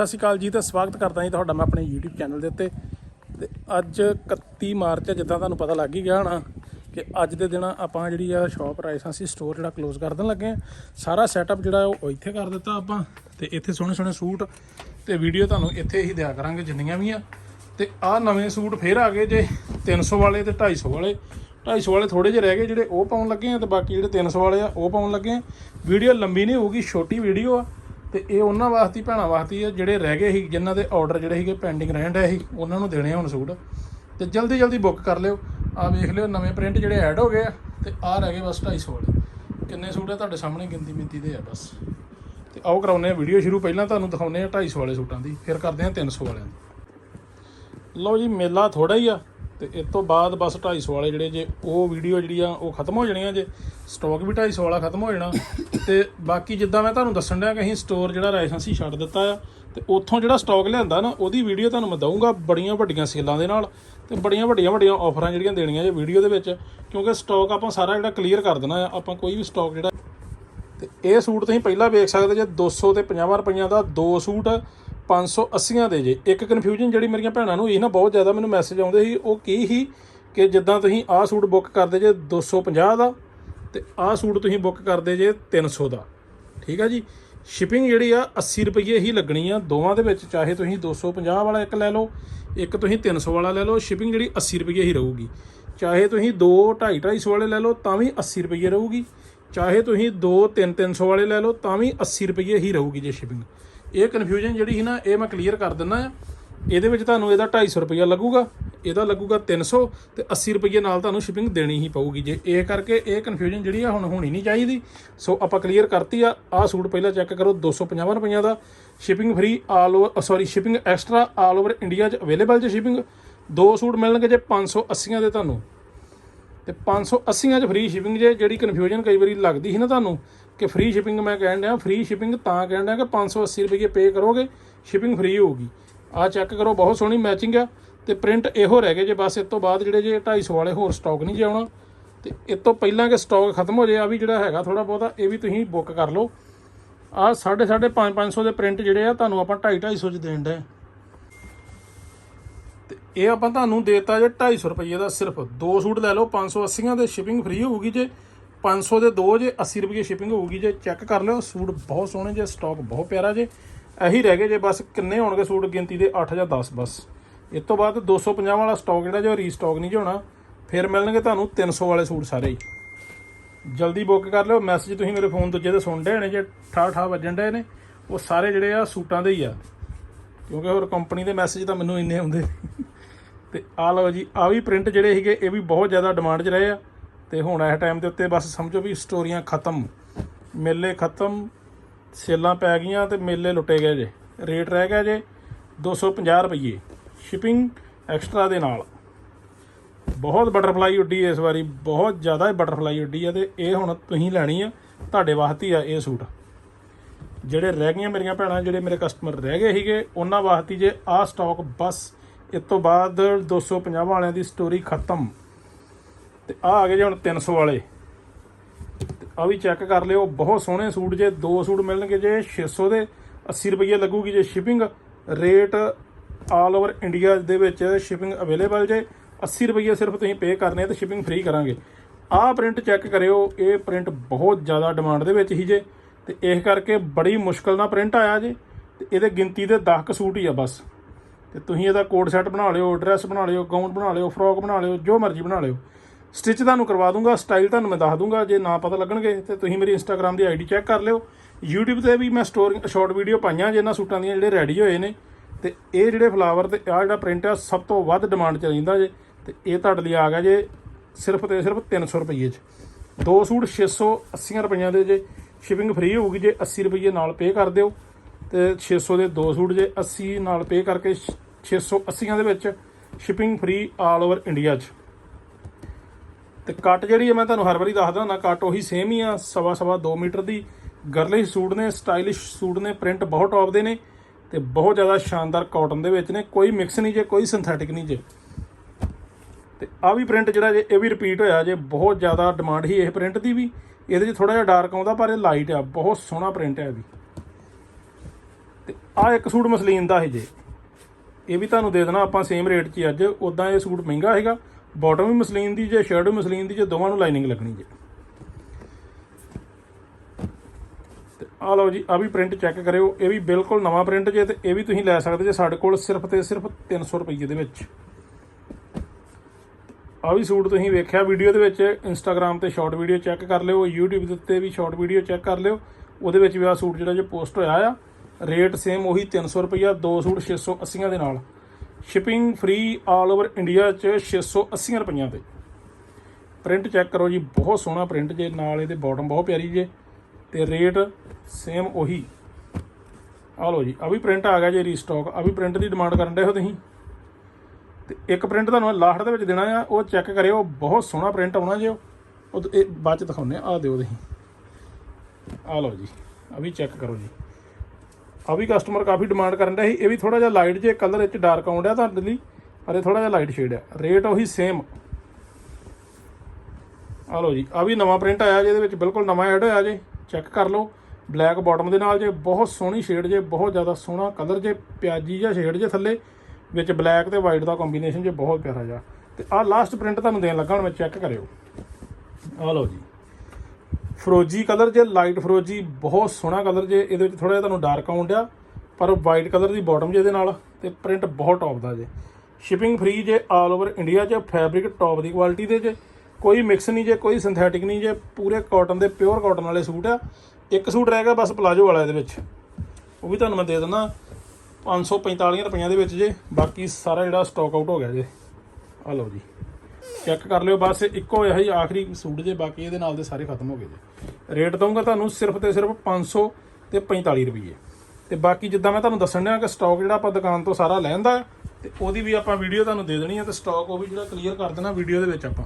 ਸਤਿ ਸ਼੍ਰੀ ਅਕਾਲ ਜੀ ਤੇ ਸਵਾਗਤ ਕਰਦਾ ਜੀ ਤੁਹਾਡਾ ਮੈਂ ਆਪਣੇ YouTube ਚੈਨਲ ਦੇ ਉੱਤੇ। ਤੇ ਅੱਜ 31 ਮਾਰਚ ਜਿੱਦਾਂ ਤੁਹਾਨੂੰ ਪਤਾ ਲੱਗ ਹੀ ਗਿਆ ਹੋਣਾ ਕਿ ਅੱਜ ਦੇ ਦਿਨ ਆਪਾਂ ਜਿਹੜੀ ਆ ਸ਼ਾਪ ਰਾਈਸਾਂਸੀ ਸਟੋਰ ਜਿਹੜਾ ਕਲੋਜ਼ ਕਰ ਦੇਣ ਲੱਗੇ ਆ। ਸਾਰਾ ਸੈਟਅਪ ਜਿਹੜਾ ਉਹ ਇੱਥੇ ਕਰ ਦਿੱਤਾ ਆਪਾਂ ਤੇ ਇੱਥੇ ਸੋਹਣੇ ਸੋਹਣੇ ਸੂਟ ਤੇ ਵੀਡੀਓ ਤੁਹਾਨੂੰ ਇੱਥੇ ਹੀ ਦਿਆ ਕਰਾਂਗੇ, ਜਿੰਨੀਆਂ ਵੀ ਆ। ਤੇ ਆਹ ਨਵੇਂ ਸੂਟ ਫੇਰ ਆ ਗਏ ਜੇ 300 ਵਾਲੇ ਤੇ 250 ਵਾਲੇ। 250 ਵਾਲੇ ਥੋੜੇ ਜਿਹੇ ਰਹਿ ਗਏ ਜਿਹੜੇ ਉਹ ਪਾਉਣ ਲੱਗੇ ਆ ਤੇ ਬਾਕੀ ਜਿਹੜੇ 300 ਵਾਲੇ ਆ ਉਹ ਪਾਉਣ ਲੱਗੇ ਆ। ਵੀਡੀਓ ਲੰਬੀ ਨਹੀਂ ਹੋਊਗੀ, ਛੋਟੀ ਵੀਡੀਓ ਆ। ਤੇ ਇਹ ਉਹਨਾਂ ਵਾਸਤੇ ਭੈਣਾਂ ਵਾਸਤੇ ਆ, ਜਿਹੜੇ ਰਹਿ ਗਏ ਸੀ, ਜਿਨ੍ਹਾਂ ਦੇ ਆਰਡਰ ਜਿਹੜੇ ਸੀਗੇ ਪੈਂਡਿੰਗ ਰਹਿਣ ਡਏ ਸੀ, ਉਹਨਾਂ ਨੂੰ ਦੇਣੇ ਆ ਹੁਣ ਸੂਟ। ਤੇ ਜਲਦੀ ਜਲਦੀ ਬੁੱਕ ਕਰ ਲਿਓ। ਆ ਵੇਖ ਲਿਓ, ਨਵੇਂ ਪ੍ਰਿੰਟ ਜਿਹੜੇ ਐਡ ਹੋ ਗਏ ਆ, ਤੇ ਆ ਰਹਿ ਗਏ ਬਸ 250 ਵਾਲੇ। ਕਿੰਨੇ ਸੂਟ ਆ ਤੁਹਾਡੇ ਸਾਹਮਣੇ ਗਿਣਤੀ ਮਿੰਤੀ ਦੇ ਆ ਬਸ। ਤੇ ਆਓ ਕਰਾਉਨੇ ਆ ਵੀਡੀਓ ਸ਼ੁਰੂ। ਪਹਿਲਾਂ ਤੁਹਾਨੂੰ ਦਿਖਾਉਨੇ ਆ 250 ਵਾਲੇ ਸੂਟਾਂ ਦੀ, ਫਿਰ ਕਰਦੇ ਆ 300 ਵਾਲਿਆਂ ਦੀ। ਲਓ ਜੀ, ਮੇਲਾ ਥੋੜਾ ਹੀ ਆ। ਤੇ ਇਸ ਤੋਂ ਬਾਅਦ ਬਸ 250 ਵਾਲੇ ਜਿਹੜੇ ਜੇ, ਉਹ ਵੀਡੀਓ ਜਿਹੜੀ ਆ, ਉਹ ਖਤਮ ਹੋ ਜਾਣੀਆਂ ਜੇ। ਸਟਾਕ ਵੀ 250 ਵਾਲਾ ਖਤਮ ਹੋ ਜਾਣਾ। ਤੇ ਬਾਕੀ ਜਿੱਦਾਂ ਮੈਂ ਤੁਹਾਨੂੰ ਦੱਸਣ ਡਿਆ ਕਿ ਅਸੀਂ ਸਟੋਰ ਜਿਹੜਾ ਰਾਇਸੈਂਸੀ ਛੱਡ ਦਿੱਤਾ ਆ। ਤੇ ਉੱਥੋਂ ਜਿਹੜਾ ਸਟਾਕ ਲਿਆਂਦਾ ਨਾ, ਉਹਦੀ ਵੀਡੀਓ ਤੁਹਾਨੂੰ ਮੈਂ ਦਊਂਗਾ ਬੜੀਆਂ ਵੱਡੀਆਂ ਸੇਲਾਂ ਦੇ ਨਾਲ। ਤੇ ਬੜੀਆਂ ਵੱਡੀਆਂ ਵੱਡੀਆਂ ਆਫਰਾਂ ਜਿਹੜੀਆਂ ਦੇਣੀਆਂ ਜੇ ਵੀਡੀਓ ਦੇ ਵਿੱਚ। ਕਿਉਂਕਿ ਸਟਾਕ ਆਪਾਂ ਸਾਰਾ ਜਿਹੜਾ ਕਲੀਅਰ ਕਰ ਦੇਣਾ ਆ, ਆਪਾਂ ਕੋਈ ਵੀ ਸਟਾਕ ਜਿਹੜਾ ਤੇ ਇਹ ਸੂਟ ਤੁਸੀਂ ਪਹਿਲਾਂ ਵੇਖ ਸਕਦੇ ਜੇ 200 ਤੇ 50 ਰੁਪਈਆਂ ਦਾ ਦੋ ਸੂਟ। 580 ਦੇ ਜੇ। ਇੱਕ ਕਨਫਿਊਜ਼ਨ ਜਿਹੜੀ ਮੇਰੀਆਂ ਭੈਣਾਂ ਨੂੰ, ਇਹ ਨਾ ਬਹੁਤ ਜ਼ਿਆਦਾ ਮੈਨੂੰ ਮੈਸੇਜ ਆਉਂਦੇ ਸੀ। ਉਹ ਕੀ ਸੀ ਕਿ ਜਿੱਦਾਂ ਤੁਸੀਂ ਆਹ ਸੂਟ ਬੁੱਕ ਕਰਦੇ ਜੇ 250 ਦਾ ਤੇ ਆਹ ਸੂਟ ਤੁਸੀਂ ਬੁੱਕ ਕਰਦੇ ਜੇ 300 ਦਾ। ਠੀਕ ਆ ਜੀ? ਸ਼ਿਪਿੰਗ ਜਿਹੜੀ ਆ 80 ਰੁਪਏ ਹੀ ਲੱਗਣੀ ਆ। ਦੋਵਾਂ ਦੇ ਵਿੱਚ ਚਾਹੇ ਤੁਸੀਂ 250 ਵਾਲਾ ਇੱਕ ਲੈ ਲਓ, ਇੱਕ ਤੁਸੀਂ 300 ਵਾਲਾ ਲੈ ਲਓ ਸ਼ਿਪਿੰਗ ਜਿਹੜੀ 80 ਰੁਪਏ ਹੀ ਰਹੂਗੀ। ਚਾਹੇ ਤੁਸੀਂ 2 2.5 250 ਵਾਲੇ ਲੈ ਲਓ, ਤਾਂ ਵੀ 80 ਰੁਪਏ ਰਹੂਗੀ। ਚਾਹੇ ਤੁਸੀਂ 2 3 300 ਵਾਲੇ ਲੈ ਲਓ, ਤਾਂ ਵੀ 80 ਰੁਪਏ ਹੀ ਰਹੂਗੀ ਜੇ ਸ਼ਿਪਿੰਗ ਇਹ ਕਨਫਿਊਜ਼ਨ ਜਿਹੜੀ ਸੀ ਨਾ, ਇਹ ਮੈਂ ਕਲੀਅਰ ਕਰ ਦਿੰਦਾ ਆ। ਇਹਦੇ ਵਿੱਚ ਤੁਹਾਨੂੰ ਇਹਦਾ 250 ਰੁਪਇਆ ਲੱਗੂਗਾ, ਇਹਦਾ ਲੱਗੂਗਾ 300 ਤੇ 80 ਰੁਪਏ ਨਾਲ ਤੁਹਾਨੂੰ ਸ਼ਿਪਿੰਗ ਦੇਣੀ ਹੀ ਪਊਗੀ। ਜੇ ਇਹ ਕਰਕੇ ਇਹ ਕਨਫਿਊਜ਼ਨ ਜਿਹੜੀ ਆ, ਹੁਣ ਹੋਣੀ ਨਹੀਂ ਚਾਹੀਦੀ। ਸੋ ਆਪਾਂ ਕਲੀਅਰ ਕਰਤੀ ਆ, ਆਹ ਸੂਟ ਪਹਿਲਾਂ ਚੈੱਕ ਕਰੋ 250 ਰੁਪਈਆ ਦਾ। Shipping free all over sorry shipping extra all over India 'ਚ ਅਵੇਲੇਬਲ ਜੇ ਸ਼ਿਪਿੰਗ ਦੋ ਸੂਟ ਮਿਲਣਗੇ ਜੇ 580 ਦੇ ਤੁਹਾਨੂੰ। ਤੇ 580 ਚ ਫ੍ਰੀ ਸ਼ਿਪਿੰਗ ਜੇ, ਜਿਹੜੀ ਕਨਫਿਊਜ਼ਨ ਕਈ ਵਾਰੀ ਲੱਗਦੀ ਸੀ ਨਾ ਤੁਹਾਨੂੰ ਕਿ ਫ੍ਰੀ ਸ਼ਿਪਿੰਗ ਮੈਂ ਕਹਿਣ ਡਿਆ ਫ੍ਰੀ ਸ਼ਿਪਿੰਗ ਤਾਂ ਕਹਿਣ ਡਿਆ ਕਿ 580 ਰੁਪਏ ਪੇ ਕਰੋਗੇ ਸ਼ਿਪਿੰਗ ਫ੍ਰੀ ਹੋਊਗੀ। ਆ ਚੈੱਕ ਕਰੋ, ਬਹੁਤ ਸੋਹਣੀ ਮੈਚਿੰਗ ਆ ਤੇ ਪ੍ਰਿੰਟ ਇਹੋ ਰਹਿ ਗਏ ਜੇ, ਬਸ ਇਸ ਤੋਂ ਬਾਅਦ ਜਿਹੜੇ ਜੇ 250 ਵਾਲੇ ਹੋਰ ਸਟਾਕ ਨਹੀਂ ਜੇ ਆਉਣਾ। ਤੇ ਇਸ ਤੋਂ ਪਹਿਲਾਂ ਕਿ ਸਟਾਕ ਖਤਮ ਹੋ ਜੇ ਆ ਵੀ ਜਿਹੜਾ ਹੈਗਾ ਥੋੜਾ ਬਹੁਤਾ, ਇਹ ਵੀ ਤੁਸੀਂ ਬੁੱਕ ਕਰ ਲਓ। ਆ 5.5 500 ਦੇ ਪ੍ਰਿੰਟ ਜਿਹੜੇ ਆ, ਤੁਹਾਨੂੰ ਆਪਾਂ 2.5 250 ਚ ਦੇਣ ਡਏ। ਤੇ ਇਹ ਆਪਾਂ ਤੁਹਾਨੂੰ ਦੇਤਾ ਜੇ 250 ਰੁਪਏ ਦਾ ਸਿਰਫ। ਦੋ ਸੂਟ ਲੈ ਲਓ 580 ਦੇ ਸ਼ਿਪਿੰਗ ਫ੍ਰੀ ਹੋਊਗੀ ਜੇ। 500 ਦੇ ਦੋ ਜੇ 80 ਰੁਪਏ ਸ਼ਿਪਿੰਗ ਹੋਊਗੀ ਜੇ ਚੈੱਕ ਕਰ ਲਿਓ। ਸੂਟ ਬਹੁਤ ਸੋਹਣੇ ਜੇ ਸਟਾਕ ਬਹੁਤ ਪਿਆਰਾ ਜੇ। ਇਹੀ ਰਹਿ ਗਏ ਜੇ, ਬਸ ਕਿੰਨੇ ਹੋਣਗੇ ਸੂਟ? ਗਿਣਤੀ ਦੇ 8 ਜਾਂ 10 ਬਸ। ਇਸ ਤੋਂ ਬਾਅਦ 250 ਵਾਲਾ ਸਟਾਕ ਜਿਹੜਾ ਜੋ ਰੀਸਟਾਕ ਨਹੀਂ ਹੋਣਾ। ਫਿਰ ਮਿਲਣਗੇ ਤੁਹਾਨੂੰ 300 ਵਾਲੇ ਸੂਟ ਸਾਰੇ ਹੀ। ਜਲਦੀ ਬੁੱਕ ਕਰ ਲਿਓ। ਮੈਸੇਜ ਤੁਸੀਂ ਮੇਰੇ ਫੋਨ ਦੂਜੇ ਤੇ ਸੁਣ ਰਹੇ ਨੇ ਜੇ, ਠਾ ਠਾ ਵੱਜਣ ਡਏ ਨੇ, ਉਹ ਸਾਰੇ ਜਿਹੜੇ ਆ ਸੂਟਾਂ ਦੇ ਹੀ ਆ। ਕਿਉਂਕਿ ਹੋਰ ਕੰਪਨੀ ਦੇ ਮੈਸੇਜ ਤਾਂ ਮੈਨੂੰ ਇੰਨੇ ਆਉਂਦੇ। ਤੇ ਆ ਲਓ ਜੀ ਆ ਵੀ ਪ੍ਰਿੰਟ ਜਿਹੜੇ ਸੀਗੇ, ਇਹ ਵੀ ਬਹੁਤ ਜ਼ਿਆਦਾ ਡਿਮਾਂਡ 'ਚ ਰਹੇ ਆ। ਤੇ ਹੁਣ ਇਸ ਟਾਈਮ ਦੇ ਉੱਤੇ ਬਸ ਸਮਝੋ ਵੀ ਸਟੋਰੀਆਂ ਖਤਮ। ਮੇਲੇ ਖਤਮ, ਸੇਲਾਂ ਪੈ ਗਈਆਂ ਤੇ ਮੇਲੇ ਲੁੱਟੇ ਗਏ ਜੇ। ਰੇਟ ਰਹਿ ਗਿਆ ਜੇ 250 ਰੁਪਏ ਸ਼ਿਪਿੰਗ ਐਕਸਟਰਾ ਦੇ ਨਾਲ। ਬਹੁਤ ਬਟਰਫਲਾਈ ਉੱਡੀ ਇਸ ਵਾਰੀ, ਬਹੁਤ ਜ਼ਿਆਦਾ ਹੀ ਬਟਰਫਲਾਈ ਉੱਡੀ ਆ ਤੇ ਇਹ ਹੁਣ ਤੁਸੀਂ ਲੈਣੀ ਆ, ਤੁਹਾਡੇ ਵਾਸਤੇ ਹੀ ਆ ਇਹ ਸੂਟ। ਜਿਹੜੇ ਰਹਿ ਗਈਆਂ ਮੇਰੀਆਂ ਭੈਣਾਂ, ਜਿਹੜੇ ਮੇਰੇ ਕਸਟਮਰ ਰਹਿ ਗਏ ਸੀਗੇ, ਉਹਨਾਂ ਵਾਸਤੇ ਜੇ ਆਹ ਸਟਾਕ ਬਸ, ਇਸ ਤੋਂ ਬਾਅਦ 250 ਵਾਲਿਆਂ ਦੀ ਸਟੋਰੀ ਖਤਮ। ਤੇ ਆ ਆ ਗਏ ਜੇ ਹੁਣ 300 ਵਾਲੇ। ਆ ਵੀ ਚੈੱਕ ਕਰ ਲਿਓ, ਬਹੁਤ ਸੋਹਣੇ ਸੂਟ ਜੇ, ਦੋ ਸੂਟ ਮਿਲਣਗੇ ਜੇ 600 ਦੇ 80 ਰੁਪਏ ਲੱਗੂਗੀ ਜੇ shipping rate all over India ਦੇ ਵਿੱਚ ਸ਼ਿਪਿੰਗ ਅਵੇਲੇਬਲ ਜੇ 80 ਰੁਪਏ ਸਿਰਫ ਤੁਸੀਂ ਪੇ ਕਰਨੇ ਤੇ ਸ਼ਿਪਿੰਗ ਫ੍ਰੀ ਕਰਾਂਗੇ। ਆਹ ਪ੍ਰਿੰਟ ਚੈੱਕ ਕਰਿਓ, ਇਹ ਪ੍ਰਿੰਟ ਬਹੁਤ ਜ਼ਿਆਦਾ ਡਿਮਾਂਡ ਦੇ ਵਿੱਚ ਹੀ ਜੇ। ਤੇ ਇਸ ਕਰਕੇ ਬੜੀ ਮੁਸ਼ਕਲ ਨਾਲ ਪ੍ਰਿੰਟ ਆਇਆ ਜੇ, ਤੇ ਇਹਦੇ ਗਿਣਤੀ ਦੇ 10 ਕੁ ਸੂਟ ਹੀ ਆ ਬਸ। ਤੇ ਤੁਸੀਂ ਇਹਦਾ ਕੋਡ ਸੈੱਟ ਬਣਾ ਲਿਓ ਡਰੈਸ ਬਣਾ ਲਿਓ ਗਾਊਨ ਬਣਾ ਲਿਓ ਫਰੋਕ ਬਣਾ ਲਿਓ, ਜੋ ਮਰਜ਼ੀ ਬਣਾ ਲਿਓ। ਸਟਿਚ ਤੁਹਾਨੂੰ ਕਰਵਾ ਦੂੰਗਾ, ਸਟਾਈਲ ਤੁਹਾਨੂੰ ਮੈਂ ਦੱਸ ਦੂੰਗਾ, ਜੇ ਨਾ ਪਤਾ ਲੱਗਣਗੇ ਤੇ ਤੁਸੀਂ ਮੇਰੀ ਇੰਸਟਾਗ੍ਰam ਦੀ ਆਈਡੀ ਚੈੱਕ ਕਰ ਲਿਓ। YouTube ਤੇ ਵੀ ਮੈਂ ਸਟੋਰੀ ਸ਼ਾਰਟ ਵੀਡੀਓ ਪਾਈਆਂ ਜੇ ਇਹਨਾਂ ਸੂਟਾਂ ਦੀਆਂ ਜਿਹੜੇ ਰੈਡੀ ਹੋਏ ਨੇ। ਤੇ ਇਹ ਜਿਹੜੇ ਫਲਾਵਰ ਤੇ ਆ ਜਿਹੜਾ ਪ੍ਰਿੰਟ ਆ, ਸਭ ਤੋਂ ਵੱਧ ਡਿਮਾਂਡ 'ਚ ਰਹਿੰਦਾ ਜੇ। ਤੇ ਇਹ ਤੁਹਾਡੇ ਲਈ ਆ ਗਿਆ ਜੇ ਸਿਰਫ ਤੇ ਸਿਰਫ 300 ਰੁਪਏ 'ਚ। ਦੋ ਸੂਟ 680 ਰੁਪਈਆਂ ਦੇ ਜੇ। ਸ਼ਿਪਿੰਗ ਫ੍ਰੀ ਹੋਊਗੀ ਜੇ 80 ਰੁਪਏ ਨਾਲ ਪੇ ਕਰ ਦਿਓ। ਤੇ 600 ਦੇ ਦੋ ਸੂਟ ਜੇ 80 ਨਾਲ ਪੇ ਕਰਕੇ 680 ਦੇ ਵਿੱਚ shipping free all over India 'ਚ। ਤੇ ਕੱਟ ਜਿਹੜੀ ਹੈ, ਮੈਂ ਤੁਹਾਨੂੰ ਹਰ ਵਾਰੀ ਦੱਸਦਾ ਹੁੰਦਾ, ਕੱਟ ਉਹੀ ਸੇਮ ਹੀ ਆ, ਸਵਾ ਸਵਾ 2 ਮੀਟਰ ਦੀ। ਗਰਲਿਸ਼ ਸੂਟ ਨੇ ਸਟਾਈਲਿਸ਼ ਸੂਟ ਨੇ ਪ੍ਰਿੰਟ ਬਹੁਤ ਟੌਪ ਦੇ ਨੇ ਤੇ ਬਹੁਤ ਜ਼ਿਆਦਾ ਸ਼ਾਨਦਾਰ ਕਾਟਨ ਦੇ ਵਿੱਚ ਨੇ। ਕੋਈ ਮਿਕਸ ਨਹੀਂ ਜੇ, ਕੋਈ ਸਿੰਥੈਟਿਕ ਨਹੀਂ ਜੇ। ਤੇ ਆ ਵੀ ਪ੍ਰਿੰਟ ਜਿਹੜਾ ਜੇ, ਇਹ ਵੀ ਰਿਪੀਟ ਹੋਇਆ ਜੇ, ਬਹੁਤ ਜ਼ਿਆਦਾ ਡਿਮਾਂਡ ਹੀ ਇਹ ਪ੍ਰਿੰਟ ਦੀ ਵੀ। ਇਹਦੇ 'ਚ ਥੋੜਾ ਜਿਹਾ ਡਾਰਕ ਆਉਂਦਾ, ਪਰ ਇਹ ਲਾਈਟ ਆ, ਬਹੁਤ ਸੋਹਣਾ ਪ੍ਰਿੰਟ ਹੈ ਇਹ ਵੀ। ਤੇ ਆ ਇੱਕ ਸੂਟ ਮਸਲੀਨ ਦਾ ਹੈ ਜੇ। ਇਹ ਵੀ ਤੁਹਾਨੂੰ ਦੇ ਦੇਣਾ ਆਪਾਂ ਸੇਮ ਰੇਟ 'ਚ ਹੀ ਅੱਜ ਉਦਾਂ ਇਹ ਸੂਟ ਮਹਿੰਗਾ ਹੈਗਾ। ਬਾਟਮ ਵੀ ਮਸਲੀਨ ਦੀ, ਜੇ ਸ਼ਰਟ ਵੀ ਮਸਲੀਨ ਦੀ, ਜੇ ਦੋਵਾਂ ਨੂੰ ਲਾਈਨਿੰਗ ਲੱਗਣੀ ਜੇ। ਤੇ ਆ ਲਓ ਜੀ ਆ ਵੀ ਪ੍ਰਿੰਟ ਚੈੱਕ ਕਰਿਓ। ਇਹ ਵੀ ਬਿਲਕੁਲ ਨਵਾਂ ਪ੍ਰਿੰਟ ਜੇ ਤੇ ਇਹ ਵੀ ਤੁਸੀਂ ਲੈ ਸਕਦੇ ਜੇ ਸਾਡੇ ਕੋਲ ਸਿਰਫ ਤੇ ਸਿਰਫ 300 ਰੁਪਏ ਦੇ ਵਿੱਚ। ਆ ਵੀ ਸੂਟ ਤੁਸੀਂ ਵੇਖਿਆ ਵੀਡੀਓ ਦੇ ਵਿੱਚ ਇੰਸਟਾਗ੍ਰam ਤੇ ਸ਼ਾਰਟ ਵੀਡੀਓ ਚੈੱਕ ਕਰ ਲਿਓ, YouTube ਦੇ ਉੱਤੇ ਵੀ ਸ਼ਾਰਟ ਵੀਡੀਓ ਚੈੱਕ ਕਰ ਲਿਓ। ਉਹਦੇ ਵਿੱਚ ਵੀ ਆ ਸੂਟ ਜਿਹੜਾ ਜੇ ਪੋਸਟ ਹੋਇਆ ਆ ਰੇਟ ਸੇਮ ਉਹੀ 300 ਰੁਪਈਆ, ਦੋ ਸੂਟ 680 ਦੇ ਨਾਲ। Shipping free all over India ਚ 680 ਰੁਪਈਆਂ ਤੇ। ਪ੍ਰਿੰਟ ਚੈੱਕ ਕਰੋ ਜੀ, ਬਹੁਤ ਸੋਹਣਾ ਪ੍ਰਿੰਟ ਜੇ, ਨਾਲ ਇਹਦੇ ਬਾਟਮ ਬਹੁਤ ਪਿਆਰੀ ਜੇ, ਤੇ ਰੇਟ ਸੇਮ ਉਹੀ। ਆ ਲਓ ਜੀ ਆ ਵੀ ਪ੍ਰਿੰਟ ਆ ਗਿਆ ਜੇ ਰੀਸਟਾਕ ਆ ਵੀ ਪ੍ਰਿੰਟ ਦੀ ਡਿਮਾਂਡ ਕਰਨ ਦੇ ਹੋ ਤੁਸੀਂ। ਤੇ ਇੱਕ ਪ੍ਰਿੰਟ ਤੁਹਾਨੂੰ ਲਾਸਟ ਦੇ ਵਿੱਚ ਦੇਣਾ ਆ, ਉਹ ਚੈੱਕ ਕਰਿਓ, ਬਹੁਤ ਸੋਹਣਾ ਪ੍ਰਿੰਟ ਆਉਣਾ ਜੇ ਉਹ। ਇਹ ਬਾਅਦ ਚ ਦਿਖਾਉਂਦੇ ਆ ਦਿਓ ਤੁਸੀਂ। ਆ ਲਓ ਜੀ ਆ ਵੀ ਚੈੱਕ ਕਰੋ ਜੀ। ਆ ਵੀ ਕਸਟਮਰ ਕਾਫੀ ਡਿਮਾਂਡ ਕਰਨ ਰਿਹਾ ਸੀ। ਇਹ ਵੀ ਥੋੜਾ ਜਿਹਾ ਲਾਈਟ ਜੇ ਕਲਰ ਵਿੱਚ ਡਾਰਕ ਆਉਂਦਾ ਤੁਹਾਡੇ ਲਈ, ਪਰ ਇਹ ਥੋੜਾ ਜਿਹਾ ਲਾਈਟ ਸ਼ੇਡ ਆ। ਰੇਟ ਉਹੀ ਸੇਮ ਆ ਲਓ ਜੀ, ਆ ਵੀ ਨਵਾਂ ਪ੍ਰਿੰਟ ਆਇਆ ਜਿਹਦੇ ਵਿੱਚ ਬਿਲਕੁਲ ਨਵਾਂ ਐਡ ਹੋਇਆ ਜੇ ਚੈੱਕ ਕਰ ਲਓ। ਬਲੈਕ ਬਾਟਮ ਦੇ ਨਾਲ ਜੇ, ਬਹੁਤ ਸੋਹਣੀ ਸ਼ੇਡ ਜੇ, ਬਹੁਤ ਜ਼ਿਆਦਾ ਸੋਹਣਾ ਕਲਰ ਜੇ, ਪਿਆਜੀ ਜਿਹਾ ਸ਼ੇਡ ਜੇ ਥੱਲੇ, ਵਿੱਚ ਬਲੈਕ ਤੇ ਵਾਈਟ ਦਾ ਕੰਬੀਨੇਸ਼ਨ ਜੇ, ਬਹੁਤ ਪਿਆਰਾ ਜਿਹਾ। ਤੇ ਆ ਲਾਸਟ ਪ੍ਰਿੰਟ ਤੁਹਾਨੂੰ ਦੇਣ ਲੱਗਾ, ਹੁਣ ਮੈਂ ਚੈੱਕ ਕਰਿਓ। ਆ ਲਓ ਜੀ। ਫਰੋਜੀ ਕਲਰ ਜੇ, ਲਾਈਟ ਫਰੋਜੀ, ਬਹੁਤ ਸੋਹਣਾ ਕਲਰ ਜੇ, ਇਹਦੇ ਵਿੱਚ ਥੋੜਾ ਜਿਹਾ ਤੁਹਾਨੂੰ ਡਾਰਕ ਆਉਂਦਿਆ ਪਰ ਵਾਈਟ ਕਲਰ ਦੀ ਬਾਟਮ ਜੇ ਇਹਦੇ ਨਾਲ, ਤੇ ਪ੍ਰਿੰਟ ਬਹੁਤ ਟੌਪ ਦਾ ਜੇ। ਸ਼ਿਪਿੰਗ ਫ੍ਰੀ ਜੇ ਆਲ ਓਵਰ ਇੰਡੀਆ 'ਚ ਫੈਬਰਿਕ ਟੌਪ ਦੀ ਕੁਆਲਿਟੀ ਦੇ ਜੇ, ਕੋਈ ਮਿਕਸ ਨਹੀਂ ਜੇ, ਕੋਈ ਸਿੰਥੈਟਿਕ ਨਹੀਂ ਜੇ, ਪੂਰੇ ਕਾਟਨ ਦੇ ਪਿਓਰ ਕਾਟਨ ਵਾਲੇ ਸੂਟ ਆ। ਇੱਕ ਸੂਟ ਰਹਿ ਗਿਆ ਬਸ ਪਲਾਜੋ ਵਾਲਾ ਇਹਦੇ ਵਿੱਚ। ਉਹ ਵੀ ਤੁਹਾਨੂੰ ਮੈਂ ਦੇ ਦਿੰਦਾ 545 ਰੁਪਈਆਂ ਦੇ ਵਿੱਚ ਜੇ, ਬਾਕੀ ਸਾਰਾ ਜਿਹੜਾ ਸਟਾਕ ਆਊਟ ਹੋ ਗਿਆ ਜੇ। ਆ ਲਓ ਜੀ। ਚੈੱਕ ਕਰ ਲਿਓ, ਬਸ ਇੱਕੋ ਇਹੀ ਆਖਰੀ ਸੂਟ ਜੇ, ਬਾਕੀ ਇਹਦੇ ਨਾਲ ਦੇ ਸਾਰੇ ਖਤਮ ਹੋ ਗਏ ਜੇ। ਰੇਟ ਦਊਂਗਾ ਤੁਹਾਨੂੰ ਸਿਰਫ ਤੇ ਸਿਰਫ 500 ਤੇ 45 ਰੁਪਏ ਤੇ ਬਾਕੀ ਜਿੱਦਾਂ ਮੈਂ ਤੁਹਾਨੂੰ ਦੱਸਣ ਡਿਆ ਕਿ ਸਟਾਕ ਜਿਹੜਾ ਆਪਾਂ ਦੁਕਾਨ ਤੋਂ ਸਾਰਾ ਲੈਂਦਾ, ਤੇ ਉਹਦੀ ਵੀ ਆਪਾਂ ਵੀਡੀਓ ਤੁਹਾਨੂੰ ਦੇ ਦੇਣੀ ਹੈ ਤੇ ਸਟਾਕ ਉਹ ਵੀ ਜਿਹੜਾ ਕਲੀਅਰ ਕਰ ਦੇਣਾ ਵੀਡੀਓ ਦੇ ਵਿੱਚ ਆਪਾਂ।